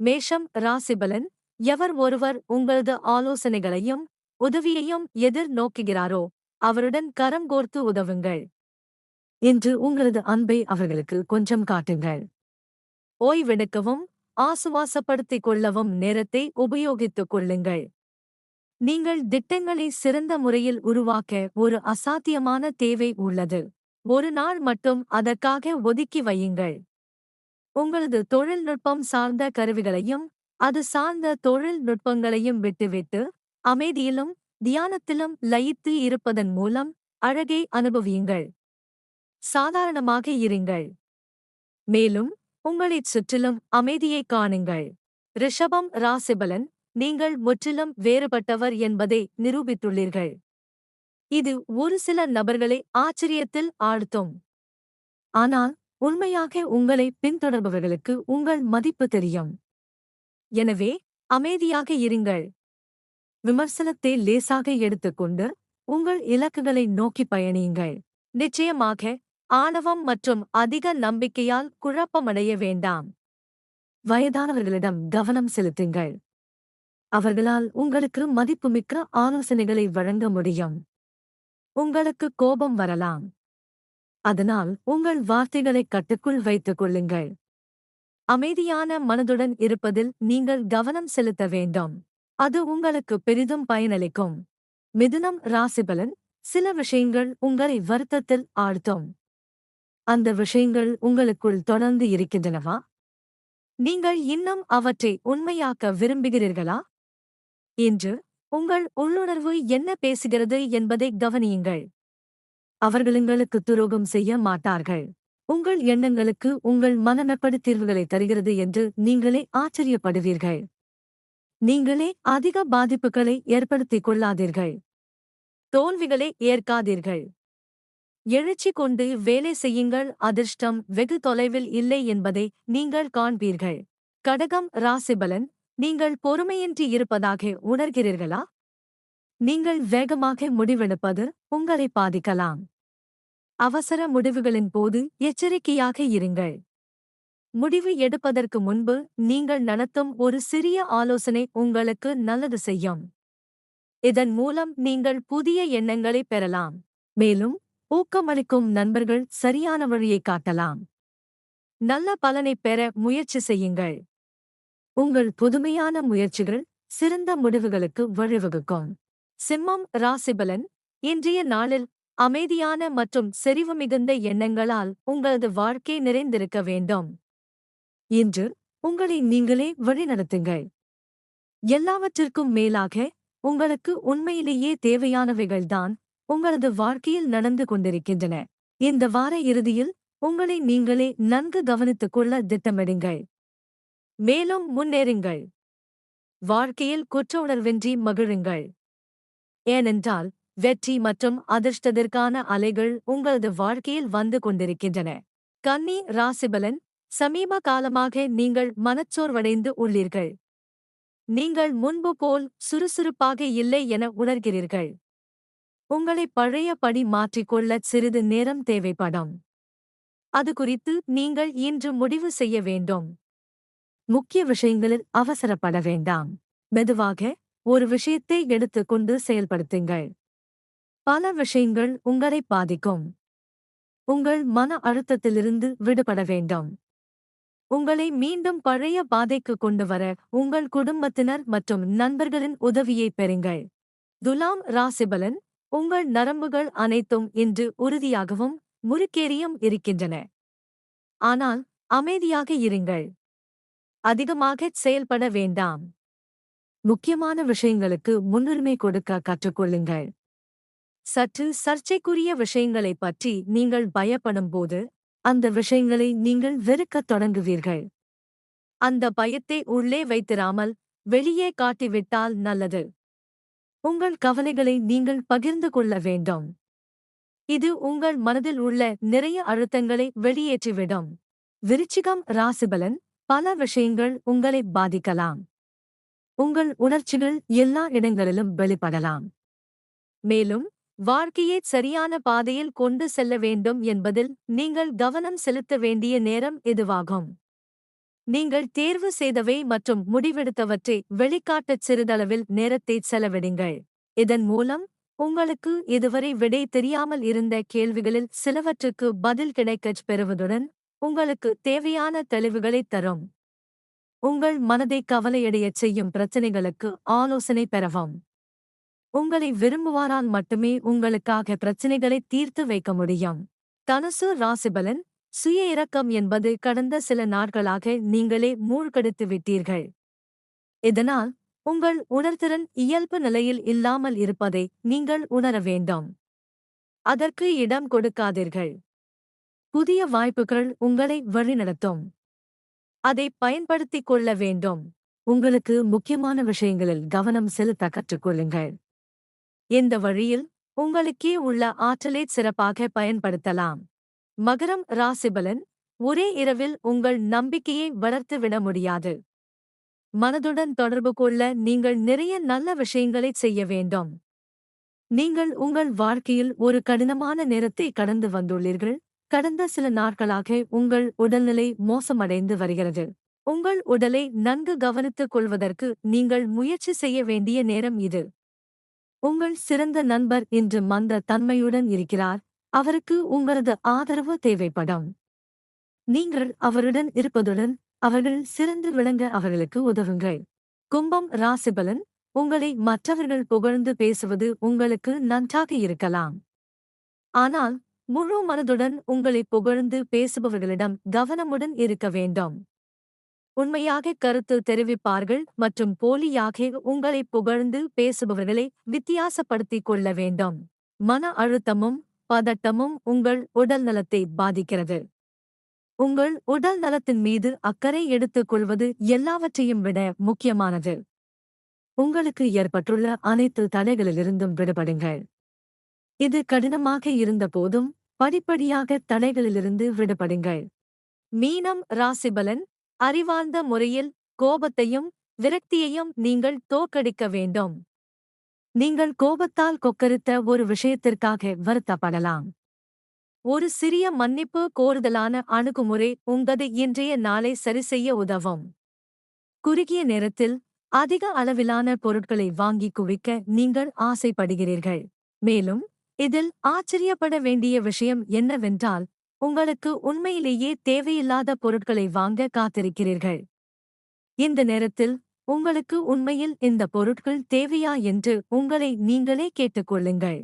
மேஷம் ராசிபலன் எவர் ஒருவர் உங்களது ஆலோசனைகளையும் உதவியையும் எதிர் நோக்குகிறாரோ அவருடன் கரம் கோர்த்து உதவுங்கள். இன்று உங்களது அன்பை அவர்களுக்கு கொஞ்சம் காட்டுங்கள். ஓய்வெடுக்கவும் ஆசுவாசப்படுத்திக் கொள்ளவும் நேரத்தை உபயோகித்துக் கொள்ளுங்கள். நீங்கள் திட்டங்களை சிறந்த முறையில் உருவாக்க ஒரு அசாத்தியமான தேவை உள்ளது. ஒரு நாள் மட்டும் அதற்காக ஒதுக்கி வையுங்கள். உங்களது தொழில்நுட்பம் சார்ந்த கருவிகளையும் அது சார்ந்த தொழில்நுட்பங்களையும் விட்டுவிட்டு அமைதியிலும் தியானத்திலும் லயித்து இருப்பதன் மூலம் அழகை அனுபவியுங்கள். சாதாரணமாக இருங்கள். மேலும் உங்களைச் சுற்றிலும் அமைதியைக் காணுங்கள். ரிஷபம் ராசிபலன் நீங்கள் முற்றிலும் வேறுபட்டவர் என்பதை நிரூபித்துள்ளீர்கள். இது ஒரு சில நபர்களை ஆச்சரியத்தில் ஆழ்த்தும். ஆனால் உண்மையாக உங்களை பின்தொடர்பவர்களுக்கு உங்கள் மதிப்பு தெரியும். எனவே அமைதியாக இருங்கள். விமர்சனத்தை லேசாக எடுத்துக்கொண்டு உங்கள் இலக்குகளை நோக்கி பயணியுங்கள். நிச்சயமாக ஆணவம் மற்றும் அதிக நம்பிக்கையால் குழப்பமடைய வேண்டாம். வயதானவர்களிடம் கவனம் செலுத்துங்கள். அவர்களால் உங்களுக்கு மதிப்புமிக்க ஆலோசனைகளை வழங்க முடியும். உங்களுக்கு கோபம் வரலாம். அதனால் உங்கள் வார்த்தைகளை கட்டுக்குள் வைத்துக் கொள்ளுங்கள். அமைதியான மனதுடன் இருப்பதில் நீங்கள் கவனம் செலுத்த வேண்டும். அது உங்களுக்கு பெரிதும் பயனளிக்கும். மிதுனம் ராசிபலன் சில விஷயங்கள் உங்களை வருத்தத்தில் ஆழ்த்தும். அந்த விஷயங்கள் உங்களுக்குள் தொடர்ந்து இருக்கின்றனவா? நீங்கள் இன்னும் அவற்றை உண்மையாக்க விரும்புகிறீர்களா? இன்று உங்கள் உள்ளுணர்வு என்ன பேசுகிறது என்பதை கவனியுங்கள். அவர்கள் எங்களுக்கு துரோகம் செய்ய மாட்டார்கள். உங்கள் எண்ணங்களுக்கு உங்கள் மனநப்படி தீர்வுகளை தருகிறது என்று நீங்களே ஆச்சரியப்படுவீர்கள். நீங்களே அதிக பாதிப்புகளை ஏற்படுத்திக் கொள்ளாதீர்கள். தோல்விகளை ஏற்காதீர்கள். எழுச்சி கொண்டு வேலை செய்யுங்கள். அதிர்ஷ்டம் வெகு தொலைவில் இல்லை என்பதை நீங்கள் காண்பீர்கள். கடகம் ராசிபலன் நீங்கள் பொறுமையின்றி இருப்பதாக உணர்கிறீர்களா? நீங்கள் வேகமாக முடிவெடுப்பது உங்களை பாதிக்கலாம். அவசர முடிவுகளின் போது எச்சரிக்கையாக இருங்கள். முடிவு எடுப்பதற்கு முன்பு நீங்கள் நடத்தும் ஒரு சிறிய ஆலோசனை உங்களுக்கு நல்லது செய்யும். இதன் மூலம் நீங்கள் புதிய எண்ணங்களை பெறலாம். மேலும் ஊக்கமளிக்கும் நண்பர்கள் சரியான வழியை காட்டலாம். நல்ல பலனை பெற முயற்சி செய்யுங்கள். உங்கள் புதுமையான முயற்சிகள் சிறந்த முடிவுகளுக்கு வழிவகுக்கும். சிம்மம் ராசிபலன். இன்றைய நாளில் அமைதியான மற்றும் செறிவு மிகுந்த எண்ணங்களால் உங்களது வாழ்க்கை நிறைந்திருக்க வேண்டும். இன்று உங்களை நீங்களே வழிநடத்துங்கள். எல்லாவற்றிற்கும் மேலாக உங்களுக்கு உண்மையிலேயே தேவையானவைகள்தான் உங்களது வாழ்க்கையில் நடந்து கொண்டிருக்கின்றன. இந்த வார இறுதியில் உங்களை நீங்களே நன்கு கவனித்துக் கொள்ள திட்டமிடுங்கள். மேலும் முன்னேறுங்கள். வாழ்க்கையில் குற்ற உணர்வின்றி மகிழுங்கள். ஏனென்றால் வெற்றி மற்றும் அதிர்ஷ்டத்திற்கான அலைகள் உங்களது வாழ்க்கையில் வந்து கொண்டிருக்கின்றன. கன்னி ராசிபலன் சமீப காலமாக நீங்கள் மனச்சோர்வடைந்து உள்ளீர்கள். நீங்கள் முன்பு போல் சுறுசுறுப்பாக இல்லை என உணர்கிறீர்கள். உங்களை பழைய படி மாற்றிக்கொள்ள சிறிது நேரம் தேவைப்படும். அது குறித்து நீங்கள் இன்று முடிவு செய்ய வேண்டும். முக்கிய விஷயங்களில் அவசரப்பட வேண்டாம். மெதுவாக ஒரு விஷயத்தை எடுத்துக்கொண்டு செயல்படுத்துங்கள். பல விஷயங்கள் உங்களை பாதிக்கும். உங்கள் மன அழுத்தத்திலிருந்து விடுபட வேண்டும். உங்களை மீண்டும் பழைய பாதைக்கு கொண்டு வர உங்கள் குடும்பத்தினர் மற்றும் நண்பர்களின் உதவியை பெறுங்கள். துலாம் ராசிபலன் உங்கள் நரம்புகள் அனைத்தும் இன்று உறுதியாகவும் முறுக்கேறியும் இருக்கின்றன. ஆனால் அமைதியாக இருங்கள். அதிகமாகச் செயல்பட வேண்டாம். முக்கியமான விஷயங்களுக்கு முன்னுரிமை கொடுக்க கற்றுக்கொள்ளுங்கள். சற்று சர்ச்சைக்குரிய விஷயங்களைப் பற்றி நீங்கள் பயப்படும்போது அந்த விஷயங்களை நீங்கள் வெறுக்கத் தொடங்குவீர்கள். அந்த பயத்தை உள்ளே வைத்திராமல் வெளியே காட்டிவிட்டால் நல்லது. உங்கள் கவலைகளை நீங்கள் பகிர்ந்து கொள்ள வேண்டும். இது உங்கள் மனதில் உள்ள நிறைய அழுத்தங்களை வெளியேற்றிவிடும். விருச்சிகம் ராசிபலன் பல விஷயங்கள் உங்களை பாதிக்கலாம். உங்கள் உணர்ச்சிகள் எல்லா இடங்களிலும் வெளிப்படலாம். மேலும் வாழ்க்கையை சரியான பாதையில் கொண்டு செல்ல வேண்டும் என்பதில் நீங்கள் கவனம் செலுத்த வேண்டிய நேரம் இதுவாகும். நீங்கள் தேர்வு செய்தவை மற்றும் முடிவெடுத்தவற்றை வெளிக்காட்டச் சிறிதளவில் நேரத்தை செலவிடுங்கள். இதன் மூலம் உங்களுக்கு இதுவரை விடை தெரியாமல் இருந்த கேள்விகளில் சிலவற்றுக்கு பதில் கிடைக்கச் பெறுவதுடன் உங்களுக்கு தேவையான தெளிவுகளைத் தரும். உங்கள் மனதை கவலையடையச் செய்யும் பிரச்சினைகளுக்கு ஆலோசனை பெறவும். உங்களை விரும்புவாரால் மட்டுமே உங்களுக்காக பிரச்சனைகளை தீர்த்து வைக்க முடியும். தனுசு ராசிபலன் சுய இரக்கம் என்பது கடந்த சில நாட்களாக நீங்களே மூழ்கடித்து விட்டீர்கள். இதனால் உங்கள் உணர்திறன் இயல்பு நிலையில் இல்லாமல் இருப்பதை நீங்கள் உணர வேண்டும். அதற்கு இடம் கொடுக்காதீர்கள். புதிய வாய்ப்புகள் உங்களை வழிநடத்தும். அதை பயன்படுத்திக் கொள்ள வேண்டும். உங்களுக்கு முக்கியமான விஷயங்களில் கவனம் செலுத்த கற்றுக்கொள்ளுங்கள். இந்த வழியில் உங்களுக்கே உள்ள ஆற்றலை சிறப்பாக பயன்படுத்தலாம். மகரம் ராசிபலன் ஒரே இரவில் உங்கள் நம்பிக்கையை வளர்த்துவிட முடியாது. மனதுடன் தொடர்பு கொள்ள நீங்கள் நிறைய நல்ல விஷயங்களைச் செய்ய வேண்டும். நீங்கள் உங்கள் வாழ்க்கையில் ஒரு கடினமான நேரத்தை கடந்து வந்துள்ளீர்கள். கடந்த சில நாட்களாக உங்கள் உடல்நிலை மோசமடைந்து வருகிறது. உங்கள் உடலை நன்கு கவனித்துக் கொள்வதற்கு நீங்கள் முயற்சி செய்ய வேண்டிய நேரம் இது. உங்கள் சிறந்த நண்பர் இன்று மந்த தன்மையுடன் இருக்கிறார். அவருக்கு உங்களது ஆதரவு தேவைப்படும். நீங்கள் அவருடன் இருப்பதுடன் அவர்கள் சிறந்து விளங்க அவர்களுக்கு உதவுங்கள். கும்பம் ராசிபலன் உங்களை மற்றவர்கள் புகழ்ந்து பேசுவது உங்களுக்கு நன்றாக இருக்கலாம். ஆனால் முழு மனதுடன் உங்களை புகழ்ந்து பேசுபவர்களிடம் கவனமுடன் இருக்க வேண்டும். உண்மையாக கருத்து தெரிவிப்பார்கள் மற்றும் போலியாக உங்களை புகழ்ந்து பேசுபவர்களை வித்தியாசப்படுத்திக் கொள்ள வேண்டும். மன அழுத்தமும் பதட்டமும் உங்கள் உடல் நலத்தை பாதிக்கிறது. உங்கள் உடல் நலத்தின் மீது அக்கறை எடுத்துக் கொள்வது எல்லாவற்றையும் விட முக்கியமானது. உங்களுக்கு ஏற்பட்டுள்ள அனைத்து தடைகளிலிருந்தும் விடுபடுங்கள். இது கடினமாக இருந்தபோதும் படிப்படியாக தடைகளிலிருந்து விடுபடுங்கள். மீனம் ராசிபலன் அறிவார்ந்த முறையில் கோபத்தையும் விரக்தியையும் நீங்கள் தோக்கடிக்க வேண்டும். நீங்கள் கோபத்தால் கொக்கரித்த ஒரு விஷயத்திற்காக வருத்தப்படலாம். ஒரு சிறிய மன்னிப்பு கோருதலான அணுகுமுறை உங்களது இன்றைய நாளை சரிசெய்ய உதவும். குறுகிய நேரத்தில் அதிக அளவிலான பொருட்களை வாங்கி குவிக்க நீங்கள் ஆசைப்படுகிறீர்கள். மேலும் இதில் ஆச்சரியப்பட வேண்டிய விஷயம் என்னவென்றால் உங்களுக்கு உண்மையிலேயே தேவையில்லாத பொருட்களை வாங்க காத்திருக்கிறீர்கள். இந்த நேரத்தில் உங்களுக்கு உண்மையில் இந்த பொருட்கள் தேவையா என்று உங்களை நீங்களே கேட்டுக்கொள்ளுங்கள்.